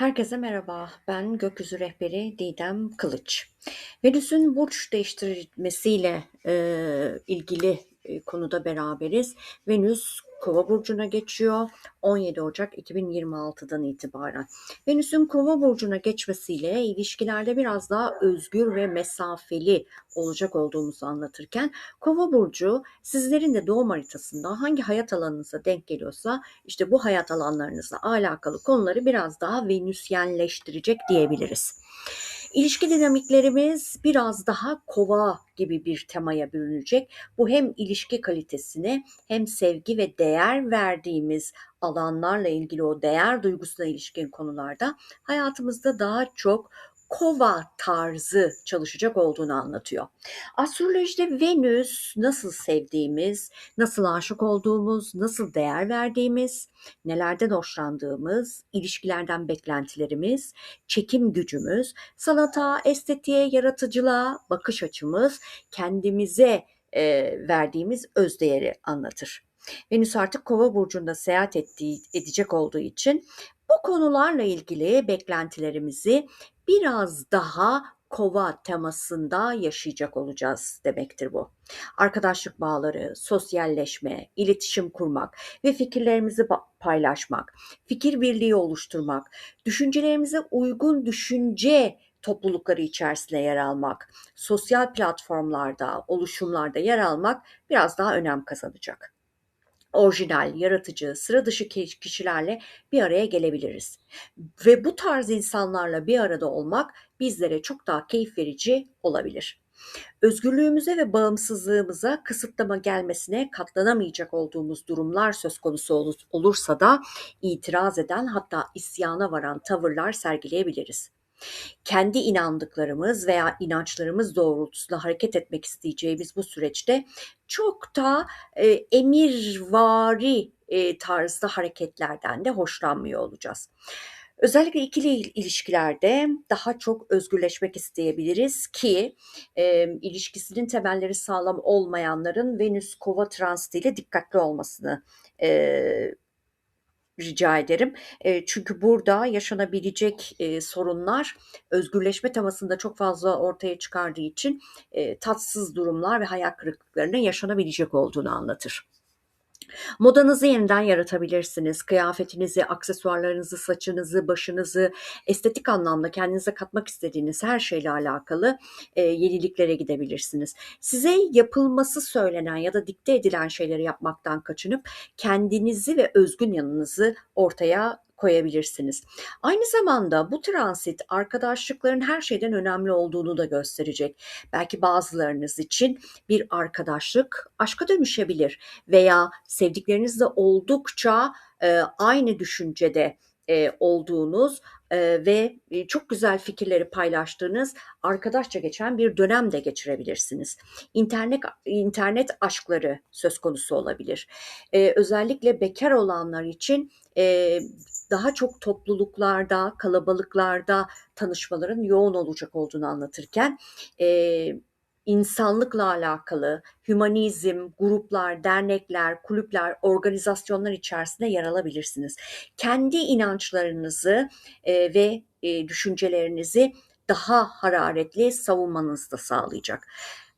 Herkese merhaba. Ben gökyüzü rehberi Didem Kılıç. Venüs'ün burç değiştirmesiyle e, ilgili konuda beraberiz. Venüs Kova burcuna geçiyor 17 Ocak 2026'dan itibaren. Venüs'ün Kova burcuna geçmesiyle ilişkilerde biraz daha özgür ve mesafeli olacak olduğumuzu anlatırken Kova burcu sizlerin de doğum haritasında hangi hayat alanınıza denk geliyorsa işte bu hayat alanlarınızla alakalı konuları biraz daha venüsyenleştirecek diyebiliriz. İlişki dinamiklerimiz biraz daha kova gibi bir temaya bürünecek. Bu hem ilişki kalitesine hem sevgi ve değer verdiğimiz alanlarla ilgili o değer duygusuna ilişkin konularda hayatımızda daha çok kova tarzı çalışacak olduğunu anlatıyor. Astrolojide Venüs nasıl sevdiğimiz, nasıl aşık olduğumuz, nasıl değer verdiğimiz, nelerden hoşlandığımız, ilişkilerden beklentilerimiz, çekim gücümüz, sanata, estetiğe, yaratıcılığa bakış açımız, kendimize e, verdiğimiz özdeğeri anlatır. Venüs artık Kova burcunda seyahat ettiği, edecek olduğu için bu konularla ilgili beklentilerimizi biraz daha kova temasında yaşayacak olacağız demektir bu. Arkadaşlık bağları, sosyalleşme, iletişim kurmak ve fikirlerimizi paylaşmak, fikir birliği oluşturmak, düşüncelerimize uygun düşünce toplulukları içerisinde yer almak, sosyal platformlarda, oluşumlarda yer almak biraz daha önem kazanacak orijinal, yaratıcı, sıra dışı kişilerle bir araya gelebiliriz. Ve bu tarz insanlarla bir arada olmak bizlere çok daha keyif verici olabilir. Özgürlüğümüze ve bağımsızlığımıza kısıtlama gelmesine katlanamayacak olduğumuz durumlar söz konusu olursa da itiraz eden hatta isyana varan tavırlar sergileyebiliriz kendi inandıklarımız veya inançlarımız doğrultusunda hareket etmek isteyeceğimiz bu süreçte çok da e, emirvari e, tarzda hareketlerden de hoşlanmıyor olacağız. Özellikle ikili ilişkilerde daha çok özgürleşmek isteyebiliriz ki e, ilişkisinin temelleri sağlam olmayanların Venüs Kova transitiyle dikkatli olmasını e, rica ederim. E, çünkü burada yaşanabilecek e, sorunlar özgürleşme temasında çok fazla ortaya çıkardığı için e, tatsız durumlar ve hayal kırıklıklarının yaşanabilecek olduğunu anlatır. Modanızı yeniden yaratabilirsiniz. Kıyafetinizi, aksesuarlarınızı, saçınızı, başınızı, estetik anlamda kendinize katmak istediğiniz her şeyle alakalı e, yeniliklere gidebilirsiniz. Size yapılması söylenen ya da dikte edilen şeyleri yapmaktan kaçınıp kendinizi ve özgün yanınızı ortaya koyabilirsiniz. Aynı zamanda bu transit arkadaşlıkların her şeyden önemli olduğunu da gösterecek. Belki bazılarınız için bir arkadaşlık aşka dönüşebilir veya sevdiklerinizle oldukça e, aynı düşüncede e, olduğunuz e, ve e, çok güzel fikirleri paylaştığınız arkadaşça geçen bir dönem de geçirebilirsiniz. İnternet internet aşkları söz konusu olabilir. E, özellikle bekar olanlar için e, daha çok topluluklarda, kalabalıklarda tanışmaların yoğun olacak olduğunu anlatırken e, insanlıkla alakalı hümanizm, gruplar, dernekler, kulüpler, organizasyonlar içerisinde yer alabilirsiniz. Kendi inançlarınızı e, ve e, düşüncelerinizi daha hararetli savunmanızı da sağlayacak.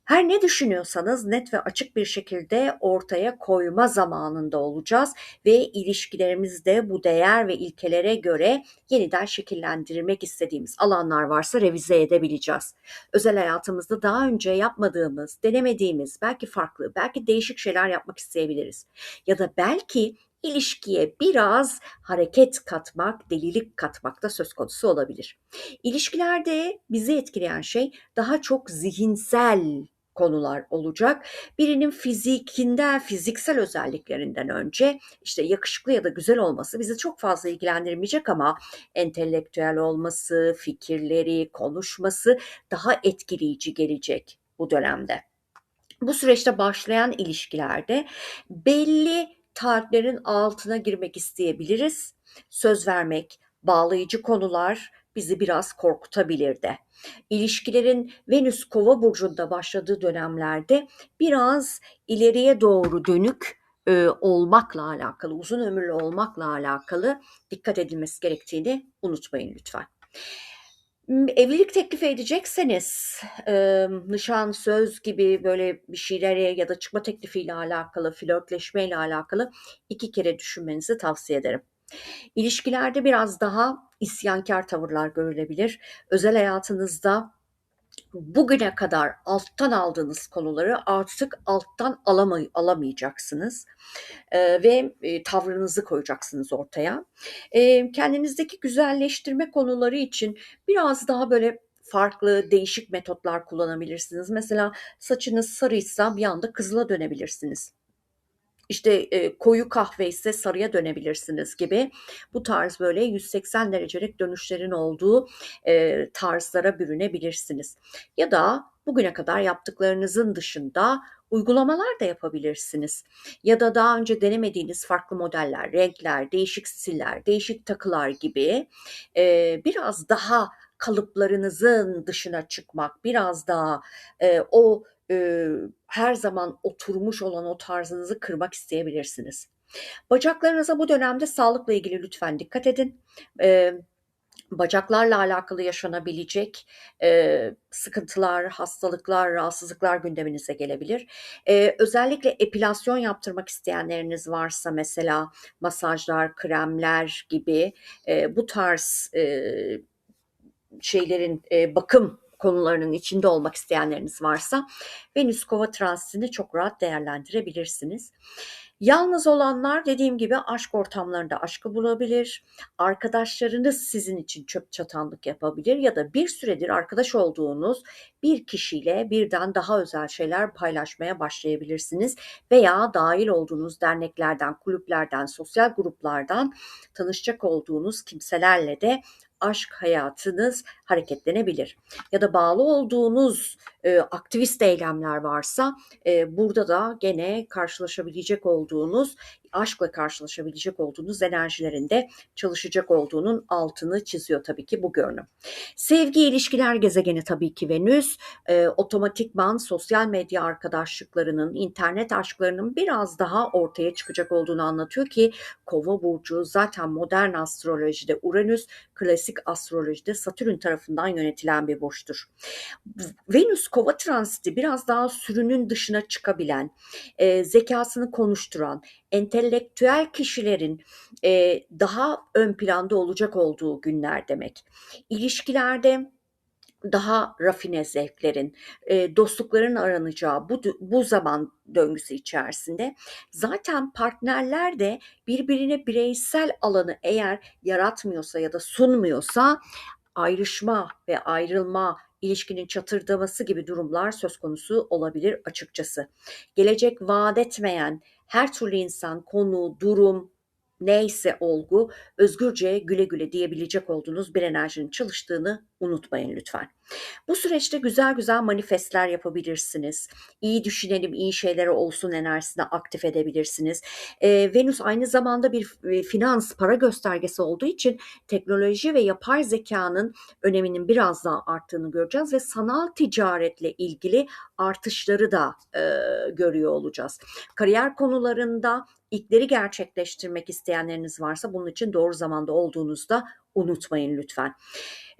Her ne düşünüyorsanız net ve açık bir şekilde ortaya koyma zamanında olacağız ve ilişkilerimizde bu değer ve ilkelere göre yeniden şekillendirmek istediğimiz alanlar varsa revize edebileceğiz. Özel hayatımızda daha önce yapmadığımız, denemediğimiz, belki farklı, belki değişik şeyler yapmak isteyebiliriz. Ya da belki ilişkiye biraz hareket katmak, delilik katmak da söz konusu olabilir. İlişkilerde bizi etkileyen şey daha çok zihinsel konular olacak. Birinin fizikinden, fiziksel özelliklerinden önce işte yakışıklı ya da güzel olması bizi çok fazla ilgilendirmeyecek ama entelektüel olması, fikirleri, konuşması daha etkileyici gelecek bu dönemde. Bu süreçte başlayan ilişkilerde belli taahhütlerin altına girmek isteyebiliriz. Söz vermek, bağlayıcı konular bizi biraz korkutabilir de. İlişkilerin Venüs Kova burcunda başladığı dönemlerde biraz ileriye doğru dönük e, olmakla alakalı, uzun ömürlü olmakla alakalı dikkat edilmesi gerektiğini unutmayın lütfen. Evlilik teklif edecekseniz e, nişan, söz gibi böyle bir şeylere ya da çıkma teklifiyle alakalı, flörtleşmeyle alakalı iki kere düşünmenizi tavsiye ederim. İlişkilerde biraz daha isyankar tavırlar görülebilir. Özel hayatınızda bugüne kadar alttan aldığınız konuları artık alttan alamay alamayacaksınız e, ve e, tavrınızı koyacaksınız ortaya. E, kendinizdeki güzelleştirme konuları için biraz daha böyle farklı değişik metotlar kullanabilirsiniz. Mesela saçınız sarıysa bir anda kızıla dönebilirsiniz işte e, koyu kahve ise sarıya dönebilirsiniz gibi bu tarz böyle 180 derecelik dönüşlerin olduğu e, tarzlara bürünebilirsiniz. Ya da bugüne kadar yaptıklarınızın dışında uygulamalar da yapabilirsiniz. Ya da daha önce denemediğiniz farklı modeller, renkler, değişik stiller, değişik takılar gibi e, biraz daha kalıplarınızın dışına çıkmak, biraz daha e, o e, her zaman oturmuş olan o tarzınızı kırmak isteyebilirsiniz. Bacaklarınıza bu dönemde sağlıkla ilgili lütfen dikkat edin. E, bacaklarla alakalı yaşanabilecek e, sıkıntılar, hastalıklar, rahatsızlıklar gündeminize gelebilir. E, özellikle epilasyon yaptırmak isteyenleriniz varsa mesela masajlar, kremler gibi e, bu tarz e, şeylerin e, bakım konularının içinde olmak isteyenleriniz varsa Venüs Kova transitini çok rahat değerlendirebilirsiniz. Yalnız olanlar dediğim gibi aşk ortamlarında aşkı bulabilir. Arkadaşlarınız sizin için çöp çatanlık yapabilir ya da bir süredir arkadaş olduğunuz bir kişiyle birden daha özel şeyler paylaşmaya başlayabilirsiniz veya dahil olduğunuz derneklerden, kulüplerden, sosyal gruplardan tanışacak olduğunuz kimselerle de aşk hayatınız hareketlenebilir. Ya da bağlı olduğunuz e, aktivist eylemler varsa e, burada da gene karşılaşabilecek olduğunuz aşkla karşılaşabilecek olduğunuz enerjilerinde çalışacak olduğunun altını çiziyor tabii ki bu görünüm. Sevgi ilişkiler gezegeni tabii ki Venüs. E, otomatikman sosyal medya arkadaşlıklarının, internet aşklarının biraz daha ortaya çıkacak olduğunu anlatıyor ki Kova burcu zaten modern astrolojide Uranüs, klasik astrolojide Satürn tarafından yönetilen bir burçtur. Venüs Kova transiti biraz daha sürünün dışına çıkabilen, e, zekasını konuşturan, entelektüel kişilerin e, daha ön planda olacak olduğu günler demek. İlişkilerde daha rafine zevklerin, e, dostlukların aranacağı bu, bu zaman döngüsü içerisinde zaten partnerler de birbirine bireysel alanı eğer yaratmıyorsa ya da sunmuyorsa ayrışma ve ayrılma, ilişkinin çatırdaması gibi durumlar söz konusu olabilir açıkçası. Gelecek vaat etmeyen her türlü insan, konu, durum, neyse olgu özgürce güle güle diyebilecek olduğunuz bir enerjinin çalıştığını unutmayın lütfen. Bu süreçte güzel güzel manifestler yapabilirsiniz. İyi düşünelim, iyi şeylere olsun enerjisini aktif edebilirsiniz. Ee, Venüs aynı zamanda bir e, finans, para göstergesi olduğu için teknoloji ve yapay zekanın öneminin biraz daha arttığını göreceğiz ve sanal ticaretle ilgili artışları da e, görüyor olacağız. Kariyer konularında ilkleri gerçekleştirmek isteyenleriniz varsa bunun için doğru zamanda olduğunuzu da unutmayın lütfen.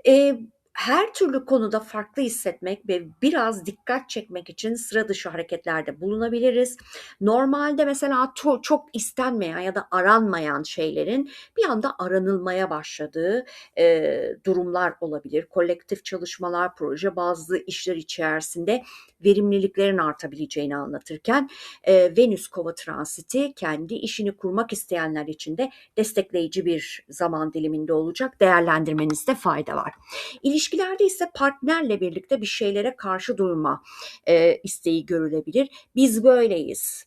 E, her türlü konuda farklı hissetmek ve biraz dikkat çekmek için sıra dışı hareketlerde bulunabiliriz. Normalde mesela çok, çok istenmeyen ya da aranmayan şeylerin bir anda aranılmaya başladığı e, durumlar olabilir. Kolektif çalışmalar, proje bazlı işler içerisinde verimliliklerin artabileceğini anlatırken e, Venüs Kova transiti kendi işini kurmak isteyenler için de destekleyici bir zaman diliminde olacak. Değerlendirmenizde fayda var. İlişkilerde ise partnerle birlikte bir şeylere karşı durma e, isteği görülebilir. Biz böyleyiz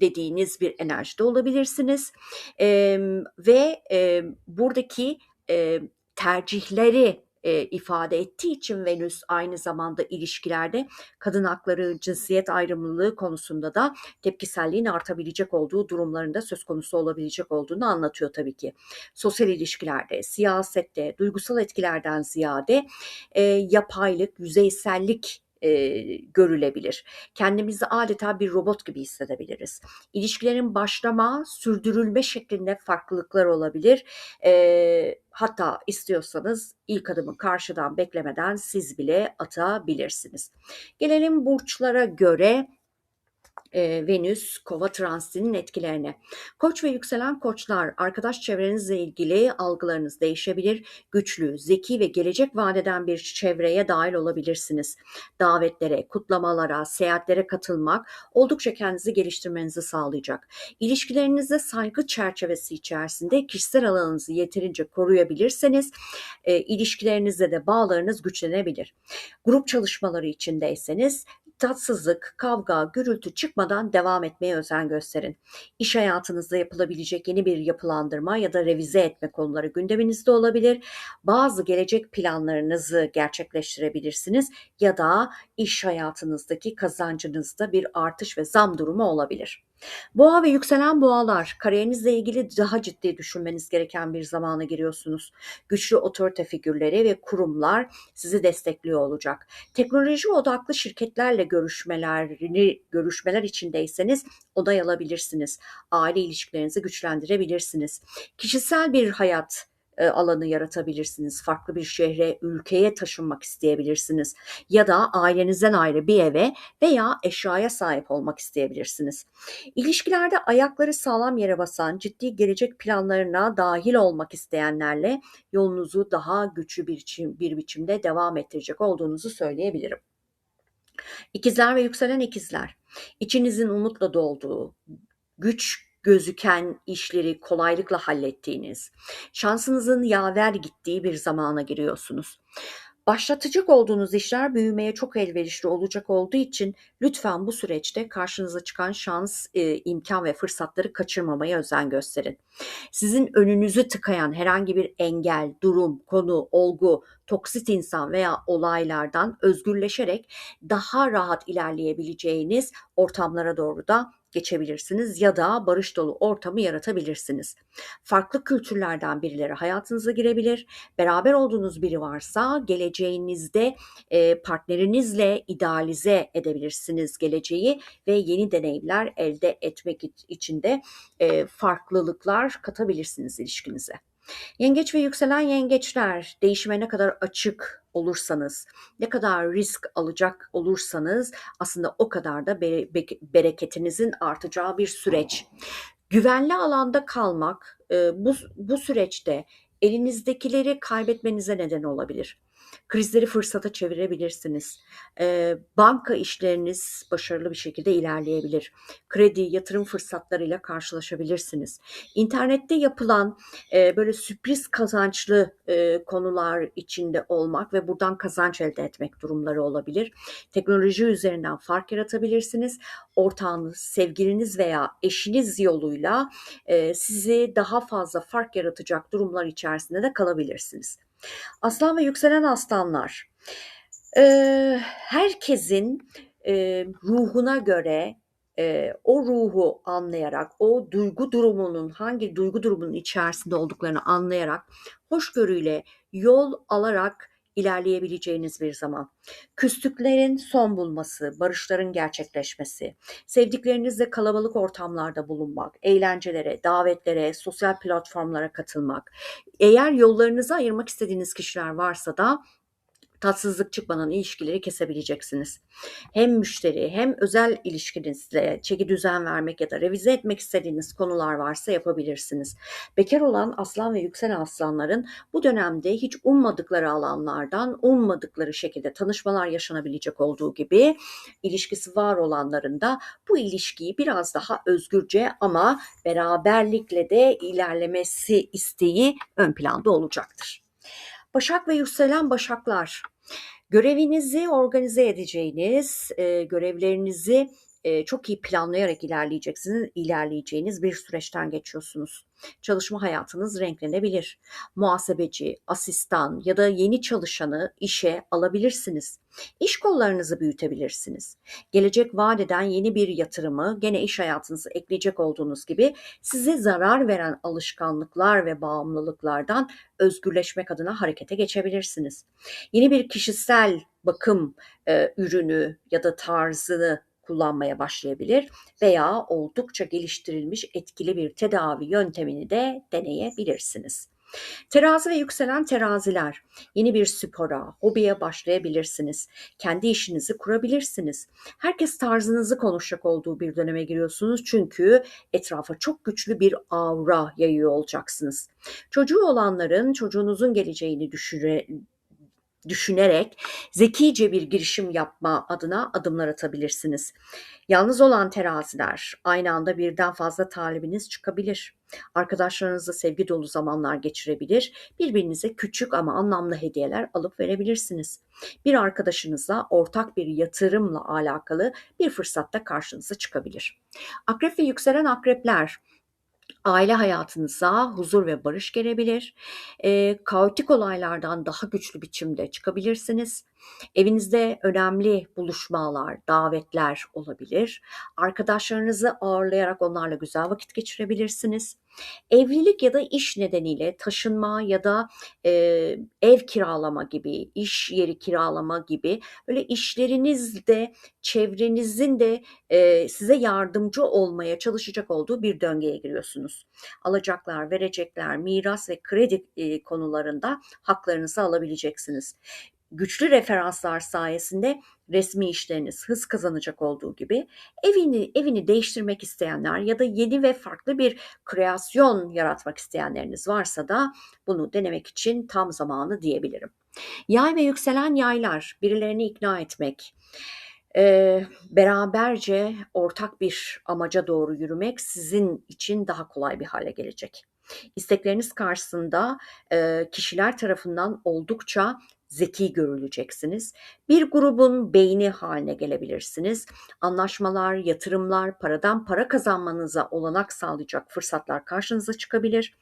dediğiniz bir enerjide olabilirsiniz e, ve e, buradaki e, tercihleri e, ifade ettiği için Venüs aynı zamanda ilişkilerde kadın hakları, cinsiyet ayrımlılığı konusunda da tepkiselliğin artabilecek olduğu durumlarında söz konusu olabilecek olduğunu anlatıyor tabii ki. Sosyal ilişkilerde, siyasette, duygusal etkilerden ziyade e, yapaylık, yüzeysellik e, görülebilir. Kendimizi adeta bir robot gibi hissedebiliriz. İlişkilerin başlama, sürdürülme şeklinde farklılıklar olabilir. E, hatta istiyorsanız ilk adımı karşıdan beklemeden siz bile atabilirsiniz. Gelelim burçlara göre e, Venüs kova transitinin etkilerine. Koç ve yükselen koçlar arkadaş çevrenizle ilgili algılarınız değişebilir. Güçlü, zeki ve gelecek vadeden bir çevreye dahil olabilirsiniz. Davetlere, kutlamalara, seyahatlere katılmak oldukça kendinizi geliştirmenizi sağlayacak. İlişkilerinizde saygı çerçevesi içerisinde kişisel alanınızı yeterince koruyabilirseniz e, ilişkilerinizde de bağlarınız güçlenebilir. Grup çalışmaları içindeyseniz tatsızlık, kavga, gürültü çıkmadan devam etmeye özen gösterin. İş hayatınızda yapılabilecek yeni bir yapılandırma ya da revize etme konuları gündeminizde olabilir. Bazı gelecek planlarınızı gerçekleştirebilirsiniz ya da iş hayatınızdaki kazancınızda bir artış ve zam durumu olabilir. Boğa ve yükselen boğalar kariyerinizle ilgili daha ciddi düşünmeniz gereken bir zamana giriyorsunuz. Güçlü otorite figürleri ve kurumlar sizi destekliyor olacak. Teknoloji odaklı şirketlerle görüşmelerini görüşmeler içindeyseniz onay alabilirsiniz. Aile ilişkilerinizi güçlendirebilirsiniz. Kişisel bir hayat e, alanı yaratabilirsiniz. Farklı bir şehre, ülkeye taşınmak isteyebilirsiniz. Ya da ailenizden ayrı bir eve veya eşyaya sahip olmak isteyebilirsiniz. İlişkilerde ayakları sağlam yere basan, ciddi gelecek planlarına dahil olmak isteyenlerle yolunuzu daha güçlü bir, bir biçimde devam ettirecek olduğunuzu söyleyebilirim. İkizler ve yükselen ikizler. İçinizin umutla dolduğu, güç gözüken işleri kolaylıkla hallettiğiniz, şansınızın yaver gittiği bir zamana giriyorsunuz. Başlatacak olduğunuz işler büyümeye çok elverişli olacak olduğu için lütfen bu süreçte karşınıza çıkan şans, e, imkan ve fırsatları kaçırmamaya özen gösterin. Sizin önünüzü tıkayan herhangi bir engel, durum, konu, olgu, toksit insan veya olaylardan özgürleşerek daha rahat ilerleyebileceğiniz ortamlara doğru da geçebilirsiniz ya da barış dolu ortamı yaratabilirsiniz. Farklı kültürlerden birileri hayatınıza girebilir. Beraber olduğunuz biri varsa geleceğinizde e, partnerinizle idealize edebilirsiniz geleceği ve yeni deneyimler elde etmek için de e, farklılıklar katabilirsiniz ilişkinize. Yengeç ve yükselen yengeçler değişime ne kadar açık olursanız, ne kadar risk alacak olursanız aslında o kadar da bereketinizin artacağı bir süreç. Güvenli alanda kalmak bu, bu süreçte elinizdekileri kaybetmenize neden olabilir. Krizleri fırsata çevirebilirsiniz. E, banka işleriniz başarılı bir şekilde ilerleyebilir. Kredi, yatırım fırsatlarıyla karşılaşabilirsiniz. İnternette yapılan e, böyle sürpriz kazançlı e, konular içinde olmak ve buradan kazanç elde etmek durumları olabilir. Teknoloji üzerinden fark yaratabilirsiniz. Ortağınız, sevgiliniz veya eşiniz yoluyla e, sizi daha fazla fark yaratacak durumlar içerisinde de kalabilirsiniz. Aslan ve yükselen aslanlar. Ee, herkesin e, ruhuna göre e, o ruhu anlayarak, o duygu durumunun hangi duygu durumunun içerisinde olduklarını anlayarak, hoşgörüyle yol alarak ilerleyebileceğiniz bir zaman. Küslüklerin son bulması, barışların gerçekleşmesi, sevdiklerinizle kalabalık ortamlarda bulunmak, eğlencelere, davetlere, sosyal platformlara katılmak. Eğer yollarınızı ayırmak istediğiniz kişiler varsa da tatsızlık çıkmadan ilişkileri kesebileceksiniz. Hem müşteri hem özel ilişkinizle çeki düzen vermek ya da revize etmek istediğiniz konular varsa yapabilirsiniz. Bekar olan aslan ve yükselen aslanların bu dönemde hiç ummadıkları alanlardan ummadıkları şekilde tanışmalar yaşanabilecek olduğu gibi ilişkisi var olanların da bu ilişkiyi biraz daha özgürce ama beraberlikle de ilerlemesi isteği ön planda olacaktır. Başak ve yükselen başaklar. Görevinizi organize edeceğiniz, e, görevlerinizi e, çok iyi planlayarak ilerleyeceksiniz, ilerleyeceğiniz bir süreçten geçiyorsunuz. Çalışma hayatınız renklenebilir. Muhasebeci, asistan ya da yeni çalışanı işe alabilirsiniz. İş kollarınızı büyütebilirsiniz. Gelecek vadeden yeni bir yatırımı gene iş hayatınıza ekleyecek olduğunuz gibi size zarar veren alışkanlıklar ve bağımlılıklardan özgürleşmek adına harekete geçebilirsiniz. Yeni bir kişisel bakım e, ürünü ya da tarzını kullanmaya başlayabilir veya oldukça geliştirilmiş etkili bir tedavi yöntemini de deneyebilirsiniz. Terazi ve yükselen teraziler yeni bir spora, hobiye başlayabilirsiniz. Kendi işinizi kurabilirsiniz. Herkes tarzınızı konuşacak olduğu bir döneme giriyorsunuz çünkü etrafa çok güçlü bir aura yayıyor olacaksınız. Çocuğu olanların çocuğunuzun geleceğini düşüne, düşünerek zekice bir girişim yapma adına adımlar atabilirsiniz. Yalnız olan teraziler aynı anda birden fazla talibiniz çıkabilir. Arkadaşlarınızla sevgi dolu zamanlar geçirebilir. Birbirinize küçük ama anlamlı hediyeler alıp verebilirsiniz. Bir arkadaşınızla ortak bir yatırımla alakalı bir fırsatta karşınıza çıkabilir. Akrep ve yükselen akrepler aile hayatınıza huzur ve barış gelebilir. E, kaotik olaylardan daha güçlü biçimde çıkabilirsiniz. Evinizde önemli buluşmalar, davetler olabilir. Arkadaşlarınızı ağırlayarak onlarla güzel vakit geçirebilirsiniz. Evlilik ya da iş nedeniyle taşınma ya da e, ev kiralama gibi, iş yeri kiralama gibi böyle işlerinizde, çevrenizin de e, size yardımcı olmaya çalışacak olduğu bir döngüye giriyorsunuz. Alacaklar, verecekler, miras ve kredi e, konularında haklarınızı alabileceksiniz güçlü referanslar sayesinde resmi işleriniz hız kazanacak olduğu gibi evini evini değiştirmek isteyenler ya da yeni ve farklı bir kreasyon yaratmak isteyenleriniz varsa da bunu denemek için tam zamanı diyebilirim. Yay ve yükselen yaylar birilerini ikna etmek, e, beraberce ortak bir amaca doğru yürümek sizin için daha kolay bir hale gelecek. İstekleriniz karşısında e, kişiler tarafından oldukça zeki görüleceksiniz. Bir grubun beyni haline gelebilirsiniz. Anlaşmalar, yatırımlar, paradan para kazanmanıza olanak sağlayacak fırsatlar karşınıza çıkabilir.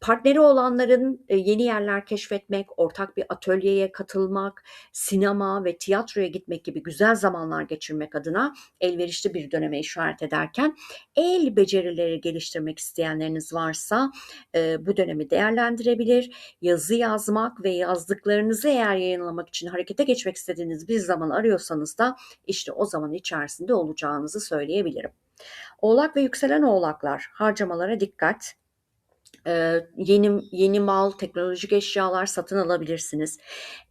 Partneri olanların e, yeni yerler keşfetmek, ortak bir atölyeye katılmak, sinema ve tiyatroya gitmek gibi güzel zamanlar geçirmek adına elverişli bir döneme işaret ederken el becerileri geliştirmek isteyenleriniz varsa e, bu dönemi değerlendirebilir. Yazı yazmak ve yazdıklarınızı eğer yayınlamak için harekete geçmek istediğiniz bir zaman arıyorsanız da işte o zaman içerisinde olacağınızı söyleyebilirim. Oğlak ve yükselen oğlaklar harcamalara dikkat yeni yeni mal, teknolojik eşyalar satın alabilirsiniz.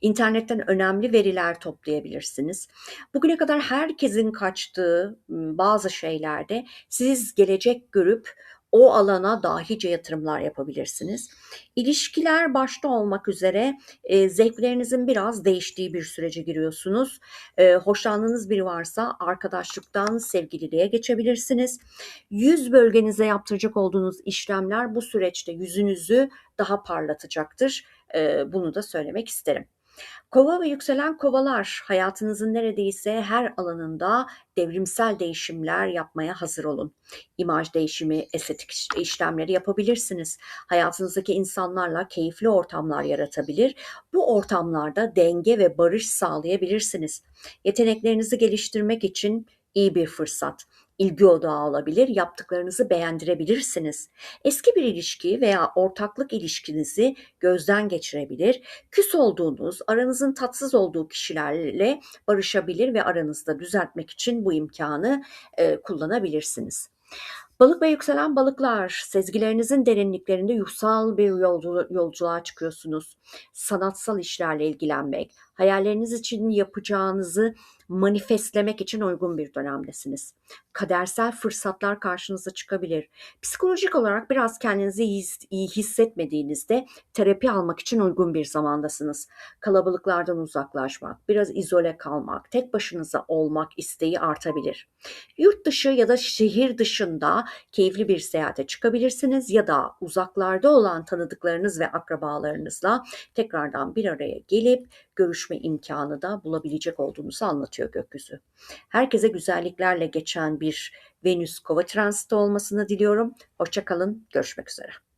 İnternetten önemli veriler toplayabilirsiniz. Bugüne kadar herkesin kaçtığı bazı şeylerde siz gelecek görüp o alana dahice yatırımlar yapabilirsiniz. İlişkiler başta olmak üzere e, zevklerinizin biraz değiştiği bir sürece giriyorsunuz. E, hoşlandığınız biri varsa arkadaşlıktan sevgililiğe geçebilirsiniz. Yüz bölgenize yaptıracak olduğunuz işlemler bu süreçte yüzünüzü daha parlatacaktır. E, bunu da söylemek isterim. Kova ve yükselen kovalar hayatınızın neredeyse her alanında devrimsel değişimler yapmaya hazır olun. İmaj değişimi, estetik işlemleri yapabilirsiniz. Hayatınızdaki insanlarla keyifli ortamlar yaratabilir. Bu ortamlarda denge ve barış sağlayabilirsiniz. Yeteneklerinizi geliştirmek için iyi bir fırsat ilgi odağı olabilir, yaptıklarınızı beğendirebilirsiniz. Eski bir ilişki veya ortaklık ilişkinizi gözden geçirebilir, küs olduğunuz, aranızın tatsız olduğu kişilerle barışabilir ve aranızda düzeltmek için bu imkanı e, kullanabilirsiniz. Balık ve yükselen balıklar, sezgilerinizin derinliklerinde yuhsal bir yolculuğa çıkıyorsunuz. Sanatsal işlerle ilgilenmek, hayalleriniz için yapacağınızı manifestlemek için uygun bir dönemdesiniz. Kadersel fırsatlar karşınıza çıkabilir. Psikolojik olarak biraz kendinizi iyi hissetmediğinizde terapi almak için uygun bir zamandasınız. Kalabalıklardan uzaklaşmak, biraz izole kalmak, tek başınıza olmak isteği artabilir. Yurt dışı ya da şehir dışında keyifli bir seyahate çıkabilirsiniz ya da uzaklarda olan tanıdıklarınız ve akrabalarınızla tekrardan bir araya gelip görüşme imkanı da bulabilecek olduğunuzu anlatıyor gökyüzü. Herkese güzelliklerle geçen bir Venüs Kova transiti olmasını diliyorum. Hoşçakalın, görüşmek üzere.